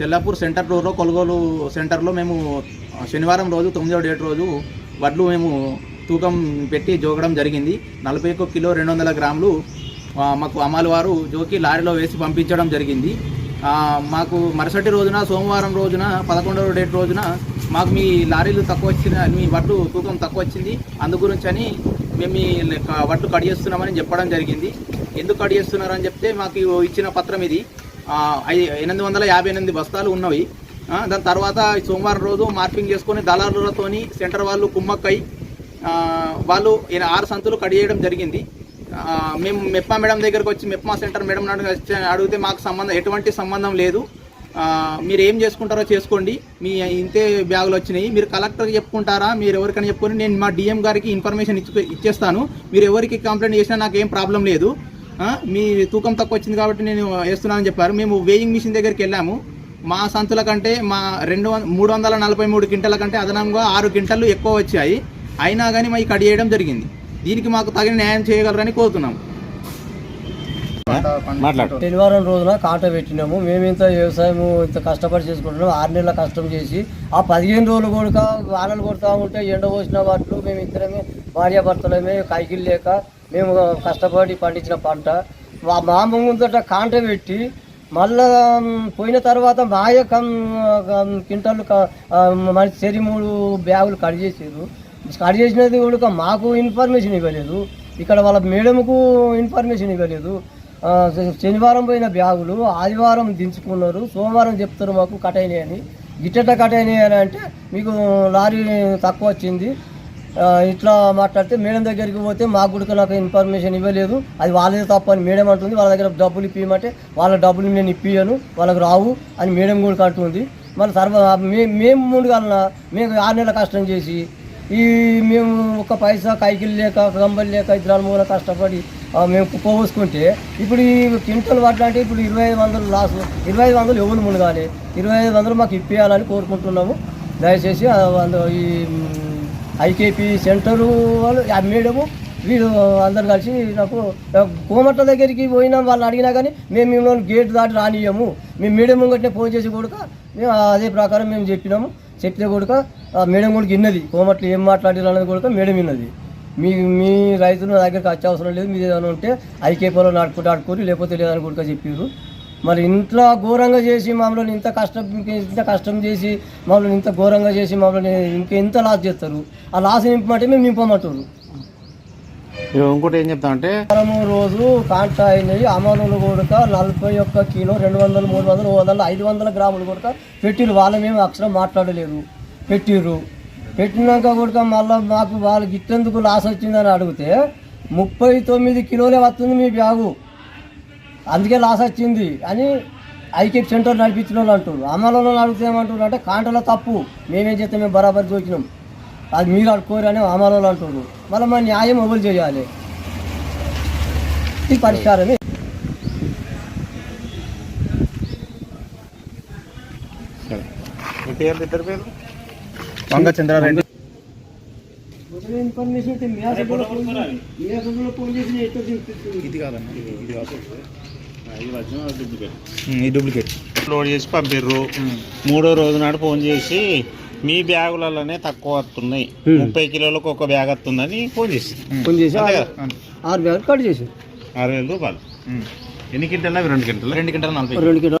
Tellapur centre రోడ్లో కొనుగోలు సెంటర్లో మేము శనివారం రోజు తొమ్మిదవ డేట్ రోజు వడ్లు మేము తూకం పెట్టి జోగడం జరిగింది. నలభై ఒక్క కిలో రెండు వందల గ్రాములు మాకు అమ్మాలి వారు జోకి లారీలో వేసి పంపించడం జరిగింది. మాకు మరుసటి రోజున సోమవారం రోజున పదకొండవ డేట్ రోజున మాకు మీ లారీలు తక్కువ వచ్చిన మీ వడ్లు తూకం తక్కువ వచ్చింది. అందు గురించి అని మేము మీ వడ్లు కట్ చేస్తున్నామని చెప్పడం జరిగింది. ఎందుకు కట్ చేస్తున్నారని చెప్తే మాకు ఇచ్చిన పత్రం ఇది. ఎనిమిది వందల యాభై ఎనిమిది బస్తాలు ఉన్నవి. దాని తర్వాత సోమవారం రోజు మార్పింగ్ చేసుకొని దళారులతోని సెంటర్ వాళ్ళు కుమ్మక్కై వాళ్ళు ఆరు సంతులు కడియడం చేయడం జరిగింది. మేము మెప్మా మేడం దగ్గరకు వచ్చి మెప్మా సెంటర్ మేడం అడిగితే మాకు సంబంధం ఎటువంటి సంబంధం లేదు. మీరు ఏం చేసుకుంటారో చేసుకోండి. మీ ఇంతే బ్యాగులు వచ్చినాయి. మీరు కలెక్టర్కి చెప్పుకుంటారా? మీరు ఎవరికైనా చెప్పుకొని నేను మా డిఎం గారికి ఇన్ఫర్మేషన్ ఇచ్చి ఇచ్చేస్తాను. మీరు ఎవరికి కంప్లైంట్ చేసినా నాకు ఏం ప్రాబ్లం లేదు. మీ తూకం తక్కువ వచ్చింది కాబట్టి నేను వేస్తున్నానని చెప్పారు. మేము వేయింగ్ మిషన్ దగ్గరికి వెళ్ళాము. మా సంతుల కంటే మా రెండు మూడు వందల నలభై మూడు క్వింటల కంటే అదనంగా ఆరు క్వింటలు ఎక్కువ వచ్చాయి. అయినా కానీ మాకు కట్ చేయడం జరిగింది. దీనికి మాకు తగిన న్యాయం చేయగలరని కోరుతున్నాం. శనివారం రోజున కాంట పెట్టినాము. మేము ఇంత వ్యవసాయం ఇంత కష్టపడి చేసుకుంటున్నాం ఆరు నెలల కష్టం చేసి ఆ పదిహేను రోజులు కూడా వానలు కొడతా ఉంటే ఎండ పోసిన వాటిలో మేము ఇద్దరమే భార్యాభర్తలమే కైకిలు లేక మేము కష్టపడి పండించిన పంట. మా ముందట కాంట పెట్టి మళ్ళా పోయిన తర్వాత మాయ కింటలు మన చెరి మూడు బ్యాగులు కట్ చేసారు కట్ చేసినది కూడా మాకు ఇన్ఫర్మేషన్ ఇవ్వలేదు. ఇక్కడ వాళ్ళ మేడంకు ఇన్ఫర్మేషన్ ఇవ్వలేదు. శనివారం పోయిన బ్యాగులు ఆదివారం దించుకున్నారు. సోమవారం చెప్తారు మాకు కట్ అయినాయని. గిట్టట కట్ అయినాయని అంటే మీకు లారీ తక్కువ వచ్చింది. ఇట్లా మాట్లాడితే మేడం దగ్గరికి పోతే మాకు కూడా నాకు ఇన్ఫర్మేషన్ ఇవ్వలేదు. అది వాళ్ళదే తప్పు అని మేడం అంటుంది. వాళ్ళ దగ్గర డబ్బులు ఇప్పియమంటే వాళ్ళ డబ్బులు నేను ఇప్పియను వాళ్ళకి రావు అని మేడం కూడా అంటుంది. మళ్ళీ సర్వ మే- మేము ముందుగా మేము ఆరు నెలల కష్టం చేసి ఈ మేము ఒక పైసా కైకిలు లేక గంబలు లేక ఇద్దరు మూల కష్టపడి మేము పోసుకుంటే ఇప్పుడు ఈ క్వింటల్ వడ్లు అంటే ఇప్పుడు ఇరవై ఐదు వందలు లాస్ ఇరవై ఐదు వందలు ఎవరు మునగాలి ఇరవై ఐదు వందలు మాకు ఇప్పేయాలని కోరుకుంటున్నాము. దయచేసి ఈ ఐకేపీ సెంటరు వాళ్ళు ఆ మేడము వీళ్ళు అందరు కలిసి నాకు కోమట్ల దగ్గరికి పోయినా వాళ్ళు అడిగినా కానీ మేము మిమ్మల్ని గేట్ దాటి రానియము మేము మేడం ముంగట్నే ఫోన్ చేసి కొడుక మేము అదే ప్రకారం మేము చెప్పినాము. చెప్తే కొడుక మేడం కూడా విన్నది కోమట్లు ఏం మాట్లాడారు అన్నది కొడుక మేడం విన్నది మీ మీ రైతులు నా దగ్గరికి వచ్చే అవసరం లేదు. మీరు ఏదైనా ఉంటే ఐకేపీలో నాటుకుంటూ ఆడుకోరు లేకపోతే లేదని కొడుక చెప్పారు మరి ఇంట్లో ఘోరంగా చేసి మమ్మల్ని ఇంత కష్టం ఇంత కష్టం చేసి మమ్మల్ని ఇంత ఘోరంగా చేసి మమ్మల్ని ఇంకా ఎంత లాస్ చేస్తారు? ఆ లాస్ నింపమంటే మేము నింపమంటారు. ఇక ఇంకోటి ఏం చెప్తా అంటే వారము రోజు కాంట అయినవి అమలులు కూడా నలభై ఒక్క కిలో రెండు వందలు మూడు వందలు వందలు ఐదు వందల గ్రాములు కూడా పెట్టిరు. వాళ్ళ మేము అక్షరం మాట్లాడలేరు. పెట్టిర్రు పెట్టినాక కూడా మళ్ళీ మాకు వాళ్ళకి ఇట్టెందుకు లాస్ వచ్చిందని అడిగితే ముప్పై తొమ్మిది కిలోలే వస్తుంది మీ బ్యాగు. అందుకే లాస్ వచ్చింది అని ఐకేప్ సెంటర్ నడిపించిన వాళ్ళు అంటారు అమలలో అడిగితే ఏమంటారు అంటే కాంటలో తప్పు. మేమేం చేస్తే మేము బరాబర్ చూసినాం. అది మీరు అడుకోరు అని అమలలో అంటారు మళ్ళీ మన న్యాయం ఎవరు చేయాలి? ఇది పరిష్కారమే. సరే మీ పేర్లు ఇద్దరు పేర్లు? వంగ చంద్రారెడ్డి. ఇన్ఫర్మేషన్ ఫోన్ చేసి ఇది కాదన్న ఇది కాదు ఈ డూప్లికేట్ లోడ్ చేసి పంపిర్రు. మూడో రోజు నాడు ఫోన్ చేసి మీ బ్యాగులలోనే తక్కువ వస్తున్నాయి ముప్పై కిలోలకు ఒక బ్యాగ్ వస్తుందని ఫోన్ చేసి. ఫోన్ చేసి? ఆరు బ్యాగులు కట్ చేసి ఆరు వేల రూపాయలు. ఎన్ని క్వింటల్ అవి? రెండు క్వింటల్? రెండు గంటల నలభై రెండు కిలో